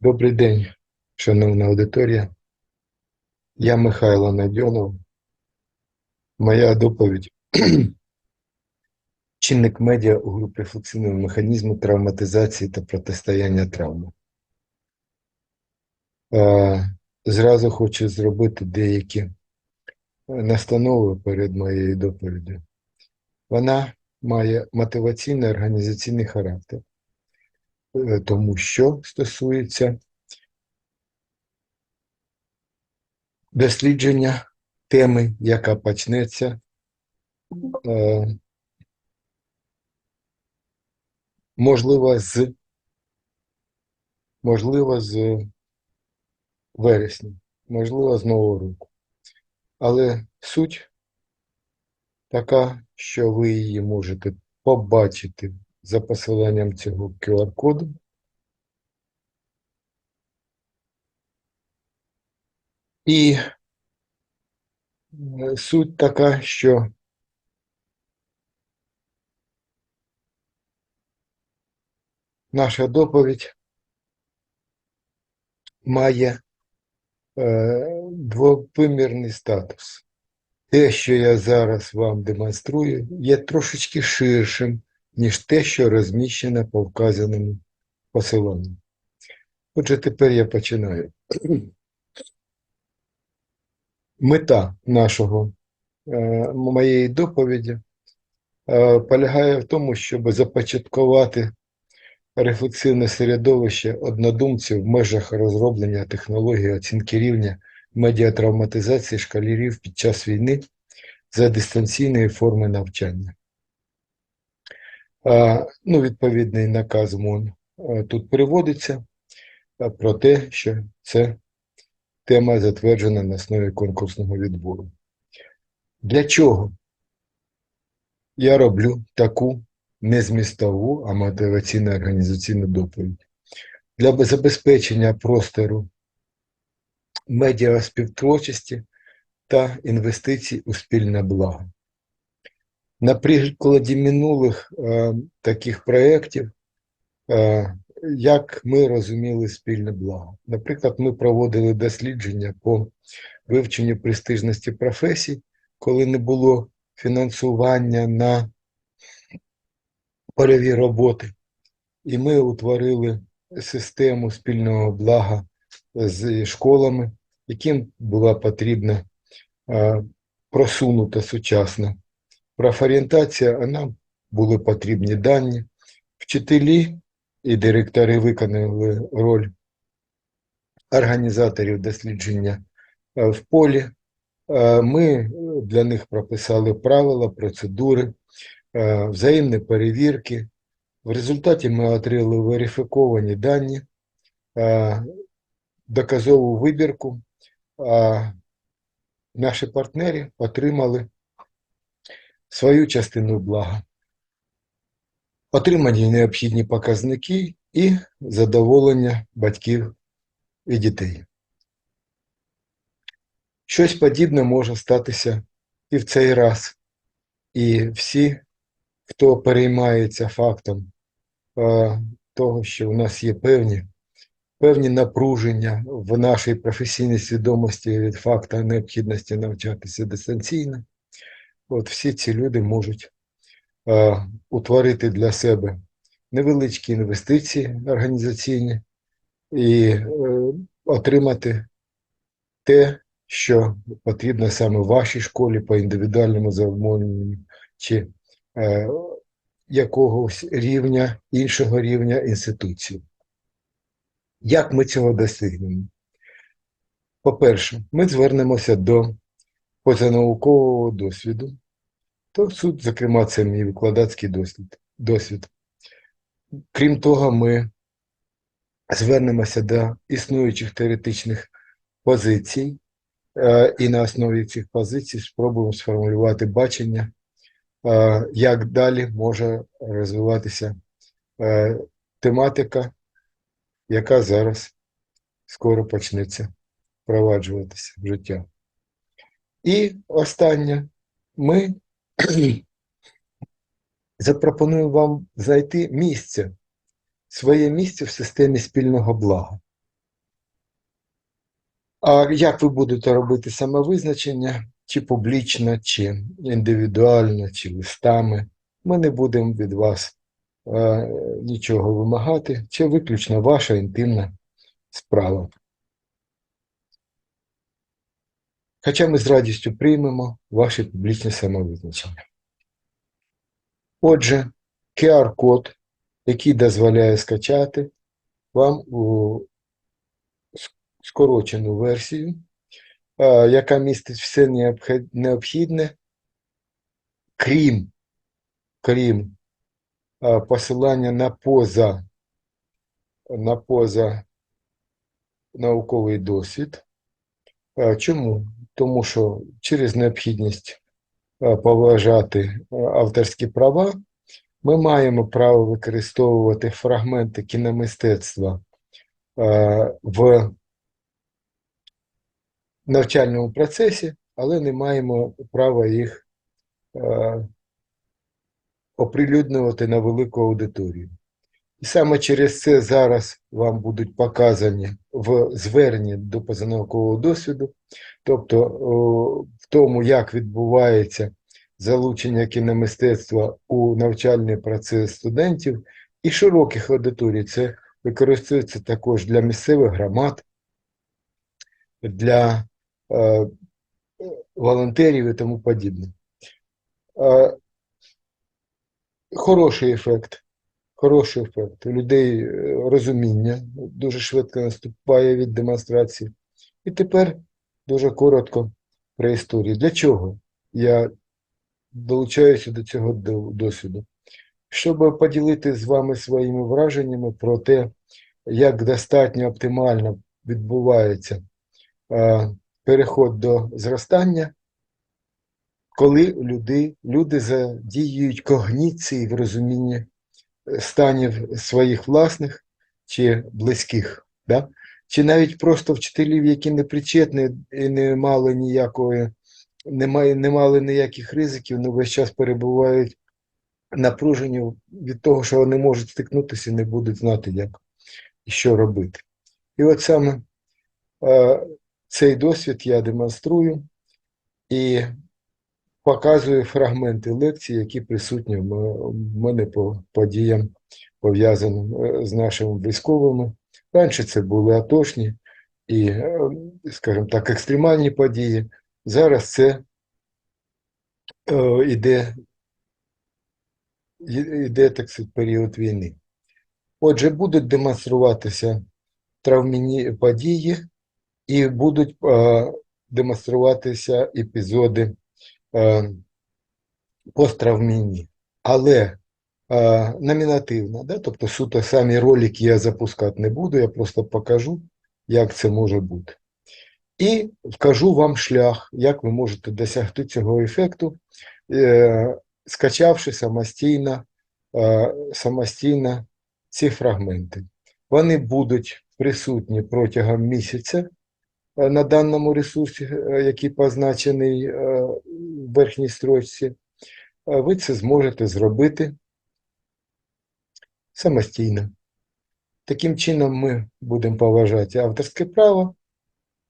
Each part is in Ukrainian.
Добрий день, шановна аудиторія. Я Михайло Надьонов. Моя доповідь чинник медіа у групі рефлексивного механізму травматизації та протистояння травми. Е, Зразу хочу зробити деякі настанови перед моєю доповіддю. Вона має мотиваційний організаційний характер, е, тому що стосується дослідження теми, яка почнеться е, можливо, з можливо, з вересня, можливо, з Нового року. Але суть така, що ви її можете побачити за посиланням цього QR-коду. І е, суть така, що наша доповідь має е, двовимірний статус. Те, що я зараз вам демонструю, є трошечки ширшим, ніж те, що розміщено по вказаному посиланню. Отже, тепер я починаю. Мета нашого, е, моєї доповіді е, полягає в тому, щоб започаткувати рефлексивне середовище однодумців в межах розроблення технології оцінки рівня медіатравматизації школярів під час війни за дистанційної форми навчання. Ну, Відповідний наказ МОН тут приводиться про те, що це тема затверджена на основі конкурсного відбору. Для чого я роблю таку не змістову, а мотиваційну організаційну доповідь? Для забезпечення простору медіаспівтворчості та інвестицій у спільне благо. На прикладі минулих е, таких проєктів, е, як ми розуміли спільне благо. Наприклад, ми проводили дослідження по вивченню престижності професій, коли не було фінансування на польові роботи, і ми утворили систему спільного блага з школами, яким була потрібна е, просунута сучасна профорієнтація, а нам були потрібні дані. Вчителі і директори виконали роль організаторів дослідження е, в полі. Е, Ми для них прописали правила, процедури, е, взаємні перевірки. В результаті ми отримали верифіковані дані, е, доказову вибірку, а наші партнери отримали свою частину блага. Отримані необхідні показники і задоволення батьків і дітей. Щось подібне може статися і в цей раз. І всі, хто переймається фактом е, того, що у нас є певні, певні напруження в нашій професійній свідомості від факту необхідності навчатися дистанційно, от всі ці люди можуть е, утворити для себе невеличкі інвестиції організаційні і е, отримати те, що потрібно саме вашій школі по індивідуальному замовленню чи е, якогось рівня, іншого рівня інституції. Як ми цього досягнемо? По-перше, ми звернемося до позанаукового досвіду. То суд, зокрема, це мій викладацький досвід. досвід. Крім того, ми звернемося до існуючих теоретичних позицій, е, і на основі цих позицій спробуємо сформулювати бачення, е, як далі може розвиватися е, тематика, яка зараз скоро почнеться впроваджуватися в життя. І останнє, ми запропонуємо вам знайти місце, своє місце в системі спільного блага. А як ви будете робити самовизначення, чи публічно, чи індивідуально, чи листами, ми не будемо від вас е, нічого вимагати, це виключно ваша інтимна справа. Хоча ми з радістю приймемо ваше публічне самовизначення. Отже, QR-код, який дозволяє скачати вам у скорочену версію, яка містить все необхідне, крім, крім посилання на поза, на поза науковий досвід. Чому? Тому що через необхідність е, поважати е, авторські права ми маємо право використовувати фрагменти кіномистецтва е, в навчальному процесі, але не маємо права їх оприлюднювати на велику аудиторію. І саме через це зараз вам будуть показані в зверненні до позанаукового досвіду, тобто в тому, як відбувається залучення кіномистецтва у навчальний процес студентів і широких аудиторій. Це використовується також для місцевих громад, для е, волонтерів і тому подібне. Е, хороший ефект. Хороший ефект. У людей е, розуміння дуже швидко наступає від демонстрації. І тепер дуже коротко про історію. Для чого я долучаюся до цього досвіду? Щоб поділити з вами своїми враженнями про те, як достатньо оптимально відбувається е, переход до зростання, коли люди, люди задіюють когніції в розумінні станів своїх власних чи близьких, да? чи навіть просто вчителів, які не причетні і не мали ніякої, не, має, не мали ніяких ризиків, але весь час перебувають напружені від того, що вони можуть стикнутися і не будуть знати, як і що робити. І от саме е, цей досвід я демонструю і показую фрагменти лекцій, які присутні в мене по подіям, пов'язаним е, з нашими військовими. Раніше це були атошні і, е, скажімо так, екстремальні події. Зараз це е, іде, і- іде так сказати, період війни. Отже, будуть демонструватися травмні події і будуть е, демонструватися епізоди е, посттравмінні, але е, номінативно, да? тобто суто самі ролики я запускати не буду, я просто покажу, як це може бути. І вкажу вам шлях, як ви можете досягти цього ефекту, е, скачавши самостійно, е, самостійно ці фрагменти. Вони будуть присутні протягом місяця на даному ресурсі, е, який позначений е, в верхній строчці. Е, Ви це зможете зробити самостійно. Таким чином ми будемо поважати авторське право,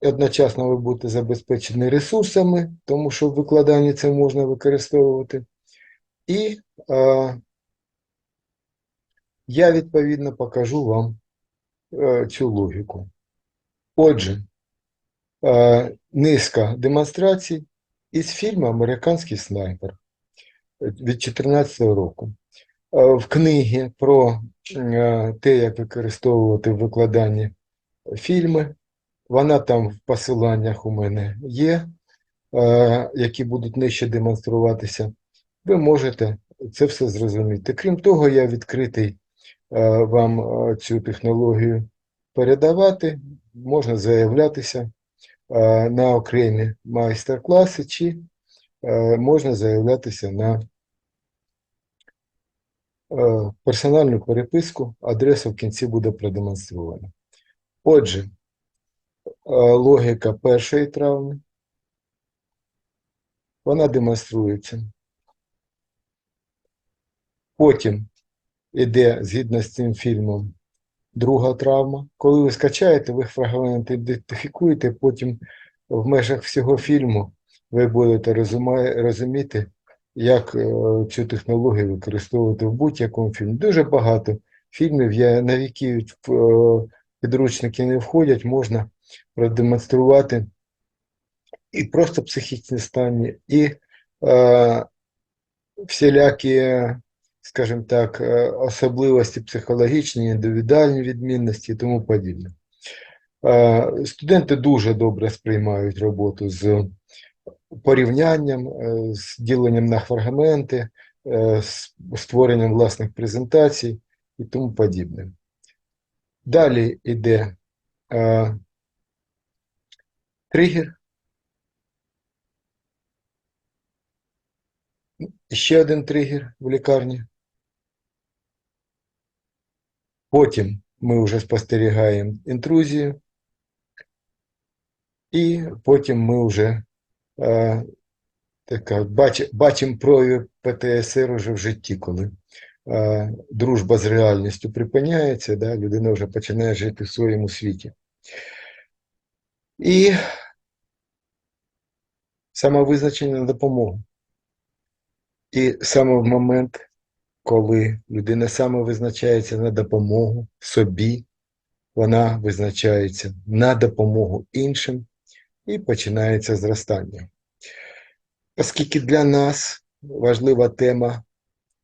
і одночасно ви будете забезпечені ресурсами, тому що в викладанні це можна використовувати. І е, я відповідно покажу вам е, цю логіку. Отже, е, низка демонстрацій із фільму Американський снайпер від 2014 року. Е, В книгі про е, те, як використовувати в викладанні фільми, вона там в посиланнях у мене є, які будуть нижче демонструватися. Ви можете це все зрозуміти. Крім того, я відкритий вам цю технологію передавати, можна заявлятися на окремі майстер-класи, чи е, можна заявлятися на е, персональну переписку, адреса в кінці буде продемонстрована. Отже, е, логіка першої травми, вона демонструється. Потім іде, згідно з цим фільмом, друга травма. Коли ви скачаєте, ви фрагменти ідентифікуєте, потім в межах всього фільму ви будете розуміти, як е, цю технологію використовувати в будь-якому фільмі. Дуже багато фільмів, я на які е, підручники не входять, можна продемонструвати і просто психічні стані, і е, всілякі, скажімо так, е, особливості психологічні, індивідуальні відмінності і тому подібне. Е, Студенти дуже добре сприймають роботу з порівнянням, е, з діленням на фрагменти, з створенням власних презентацій і тому подібне. Далі йде тригер. Ще один тригер в лікарні. Потім ми вже спостерігаємо інтрузію, і потім ми вже е, така, бач, бачимо прояви ПТСР уже в житті, коли е, дружба з реальністю припиняється, да, людина вже починає жити в своєму світі. І самовизначення на допомогу. І саме в момент, коли людина саме визначається на допомогу собі, вона визначається на допомогу іншим і починається зростання. Оскільки для нас важлива тема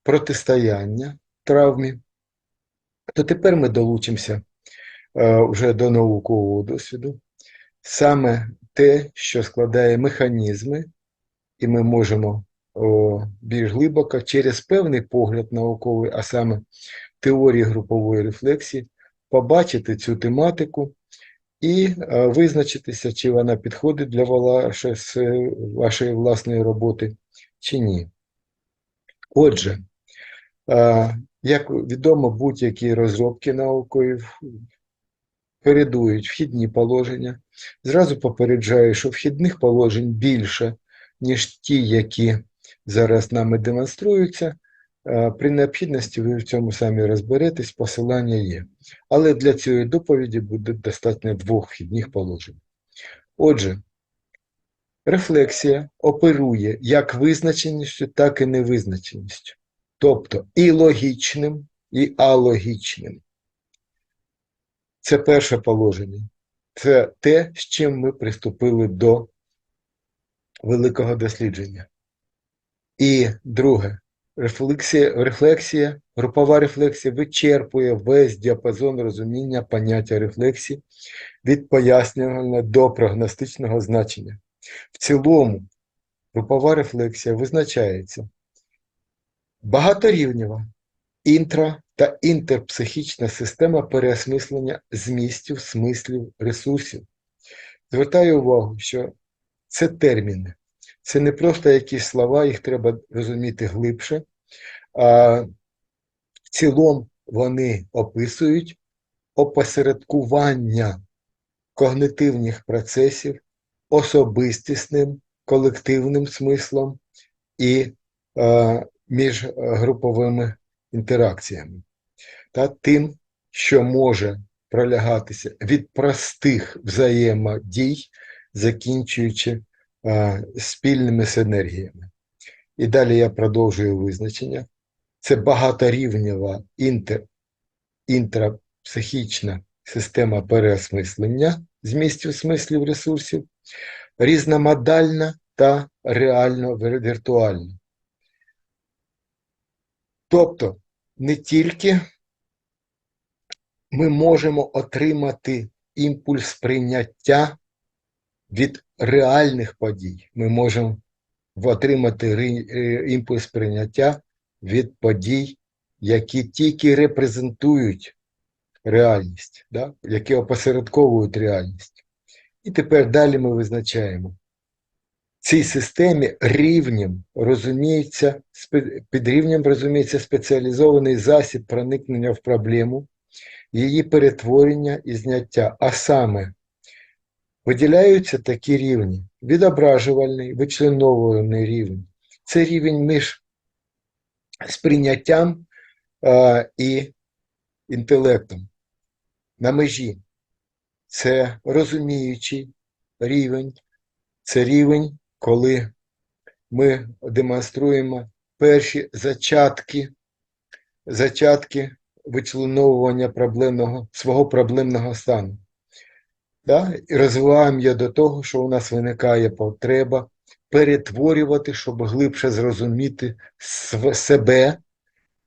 протистояння травмі, то тепер ми долучимося е, вже до наукового досвіду. Саме те, що складає механізми, і ми можемо більш глибоко через певний погляд науковий, а саме теорії групової рефлексії, побачити цю тематику і е, визначитися, чи вона підходить для вашої власної роботи, чи ні. Отже, е, як відомо, будь-які розробки наукові передують вхідні положення. Зразу попереджаю, що вхідних положень більше, ніж ті, які зараз нами демонструються. Е, При необхідності ви в цьому самі розберетесь, посилання є. Але для цієї доповіді буде достатньо двох вхідних положень. Отже, рефлексія оперує як визначеністю, так і невизначеністю. Тобто і логічним, і алогічним. Це перше положення. Це те, з чим ми приступили до великого дослідження. І друге, рефлексія, рефлексія, групова рефлексія вичерпує весь діапазон розуміння поняття рефлексії від пояснювального до прогностичного значення. В цілому, групова рефлексія визначається багаторівнева, інтра та інтерпсихічна система переосмислення змістів, смислів, ресурсів. Звертаю увагу, що це терміни. Це не просто якісь слова, їх треба розуміти глибше. А в цілому вони описують опосередкування когнитивних процесів особистісним, колективним смислом і е, міжгруповими інтеракціями. Та тим, що може пролягатися від простих взаємодій, закінчуючи спільними синергіями. І далі я продовжую визначення. Це багаторівнева інтер, інтрапсихічна система переосмислення змістів смислів ресурсів, різномодальна та реально віртуальна. Тобто не тільки ми можемо отримати імпульс прийняття від реальних подій, ми можемо отримати імпульс прийняття від подій, які тільки репрезентують реальність, да? які опосередковують реальність. І тепер далі ми визначаємо цій системі рівнем розуміється, під рівнем розуміється спеціалізований засіб проникнення в проблему, її перетворення і зняття. А саме виділяються такі рівні: відображувальний, вичленовуваний рівень. Це рівень між сприйняттям а, і інтелектом. на межі. Це розуміючий рівень, це рівень, коли ми демонструємо перші зачатки, зачатки вичленовування проблемного, свого проблемного стану. Да? І розвиваємо її до того, що у нас виникає потреба перетворювати, щоб глибше зрозуміти себе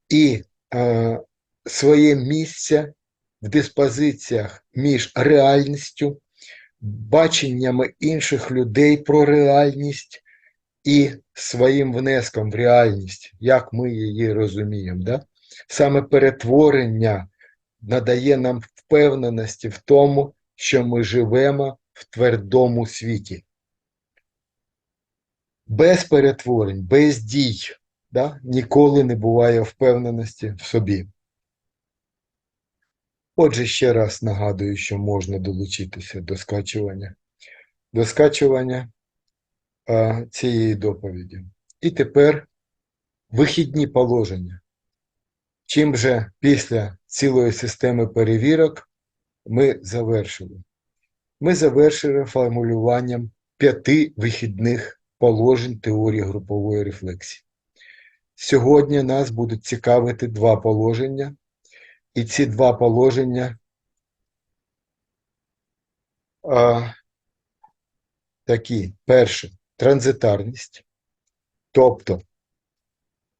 і е, своє місце в диспозиціях між реальністю, баченнями інших людей про реальність і своїм внеском в реальність, як ми її розуміємо. Да? Саме перетворення надає нам впевненості в тому, що ми живемо в твердому світі. Без перетворень, без дій да, ніколи не буває впевненості в собі. Отже, ще раз нагадую, що можна долучитися до скачування, до скачування а, цієї доповіді. І тепер вихідні положення. Чим же після цілої системи перевірок ми завершили? Ми завершили формулюванням п'яти вихідних положень теорії групової рефлексії. Сьогодні нас будуть цікавити два положення, і ці два положення а, такі: перше транзитарність, тобто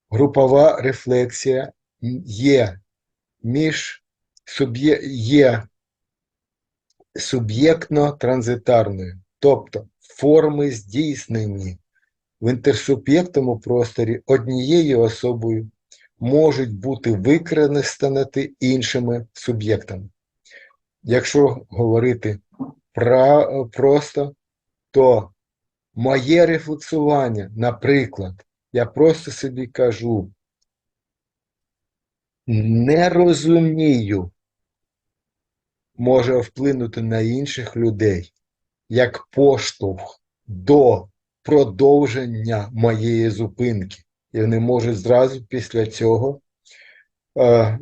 групова рефлексія є між суб'є, є суб'єктно-транзитарною, тобто форми здійснені в інтерсуб'єктному просторі однією особою можуть бути використані іншими суб'єктами. Якщо говорити про, просто, то моє рефлексування, наприклад, я просто собі кажу, не розумію, може вплинути на інших людей як поштовх до продовження моєї зупинки. І вони можуть зразу після цього е,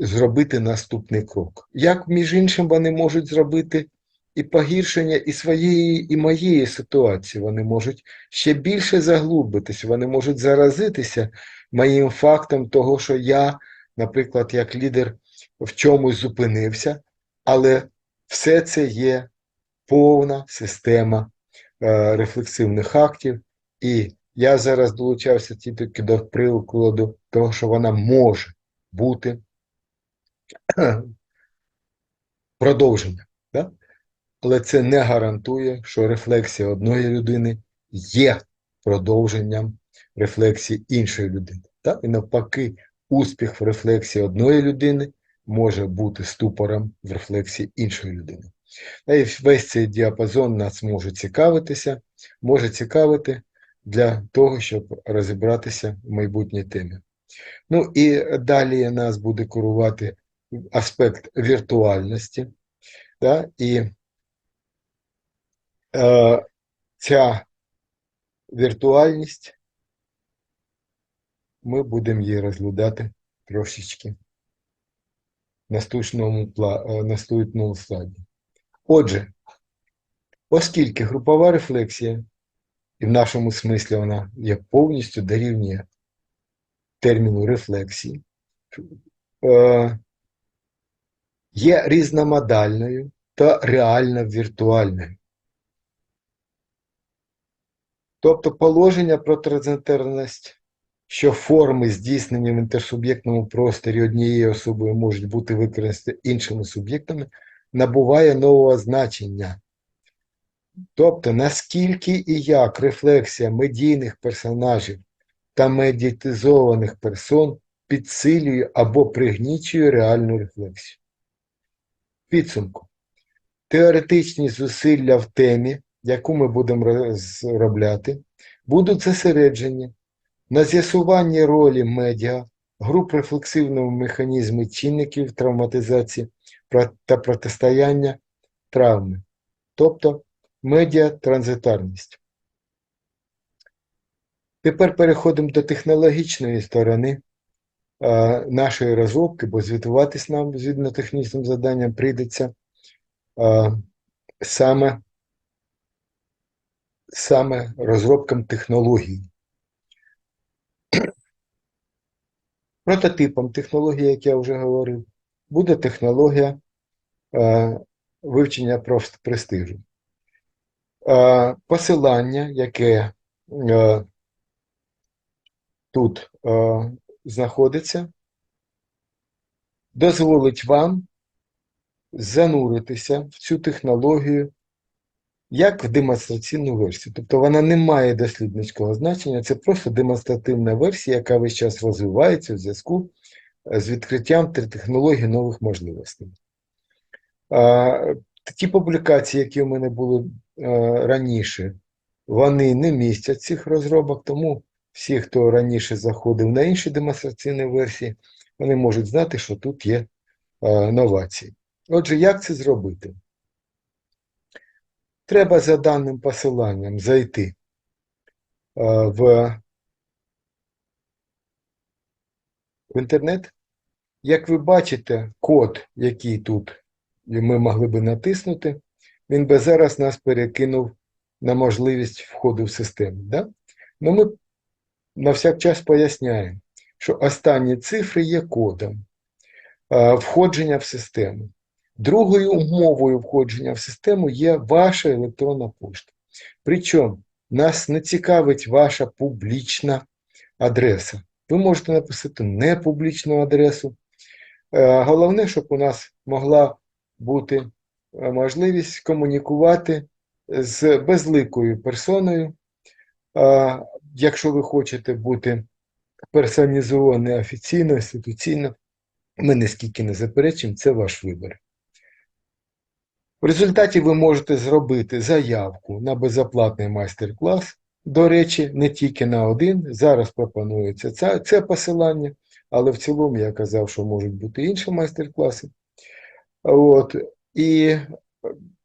зробити наступний крок. Як, між іншим, вони можуть зробити і погіршення і своєї, і моєї ситуації. Вони можуть ще більше заглубитись, вони можуть заразитися моїм фактом того, що я, наприклад, як лідер в чомусь зупинився, але все це є повна система е, рефлексивних актів, і я зараз долучався тільки до прикладу того, що вона може бути продовження. Да? Але це не гарантує, що рефлексія одної людини є продовженням рефлексії іншої людини. Так? І навпаки, успіх в рефлексії одної людини може бути ступором в рефлексії іншої людини. І весь цей діапазон нас може цікавитися, може цікавити для того, щоб розібратися в майбутній темі. Ну і далі нас буде керувати аспект віртуальності. Да? І е, ця віртуальність, ми будемо її розглядати трошечки наступному, е, наступному слайді. Отже, оскільки групова рефлексія, і в нашому смислі вона є повністю дорівнює терміну рефлексії, е, є різномодальною та реально віртуальною. Тобто положення про трансцендентність, що форми, здійснені в інтерсуб'єктному просторі однією особою можуть бути використані іншими суб'єктами, набуває нового значення. Тобто, наскільки і як рефлексія медійних персонажів та медіатизованих персон підсилює або пригнічує реальну рефлексію. Підсумку. Теоретичні зусилля в темі, яку ми будемо розробляти, будуть зосереджені на з'ясуванні ролі медіа, груп рефлексивного механізму чинників травматизації та протистояння травми, тобто медіатранзитарність. Тепер переходимо до технологічної сторони нашої розробки, бо звітуватись нам згідно технічним заданням прийдеться саме, саме розробкам технологій. Прототипом технології, як я вже говорив, буде технологія е, вивчення престижу. Е, Посилання, яке е, тут е, знаходиться, дозволить вам зануритися в цю технологію як демонстраційну версію. Тобто вона не має дослідницького значення, це просто демонстративна версія, яка весь час розвивається в зв'язку е, з відкриттям технологій нових можливостей. Ті публікації, які у мене були е, раніше, вони не містять цих розробок, тому всі, хто раніше заходив на інші демонстраційні версії, вони можуть знати, що тут є е, новації. Отже, як це зробити? Треба за даним посиланням зайти е, в, в інтернет. Як ви бачите, код, який тут ми могли би натиснути, він би зараз нас перекинув на можливість входу в систему. Да? Ну, ми на всяк час поясняємо, що останні цифри є кодом е, входження в систему. Другою умовою входження в систему є ваша електронна пошта. Причому нас не цікавить ваша публічна адреса. Ви можете написати не публічну адресу. Е, Головне, щоб у нас могла бути е, можливість комунікувати з безликою персоною. Якщо ви хочете бути персоналізовані офіційно, інституційно, ми нискільки не заперечуємо, це ваш вибір. В результаті ви можете зробити заявку на безоплатний майстер-клас. До речі, не тільки на один. Зараз пропонується це, це посилання, але в цілому я казав, що можуть бути інші майстер-класи. От. І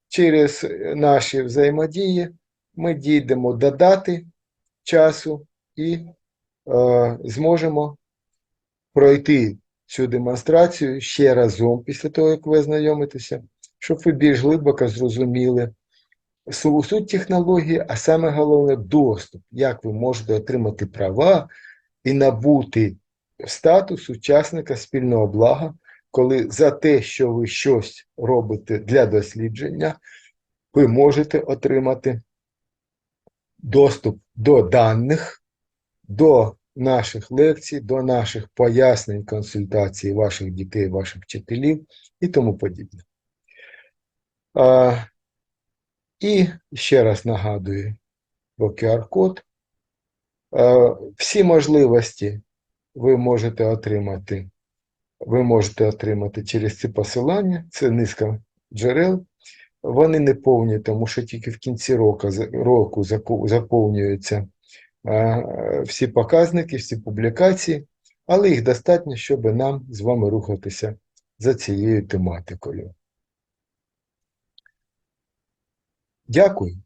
через наші взаємодії ми дійдемо до дати часу і е, зможемо пройти цю демонстрацію ще разом після того, як ви ознайомитеся, щоб ви більш глибоко зрозуміли суть технології, а саме головне доступ, як ви можете отримати права і набути статус учасника спільного блага, коли за те, що ви щось робите для дослідження, ви можете отримати доступ до даних, до наших лекцій, до наших пояснень, консультацій ваших дітей, ваших вчителів і тому подібне. А, І ще раз нагадую про QR-код. Всі можливості ви можете отримати. Ви можете отримати через ці посилання, це низка джерел. Вони не повні, тому що тільки в кінці року, року заповнюються всі показники, всі публікації, але їх достатньо, щоб нам з вами рухатися за цією тематикою. Дякую.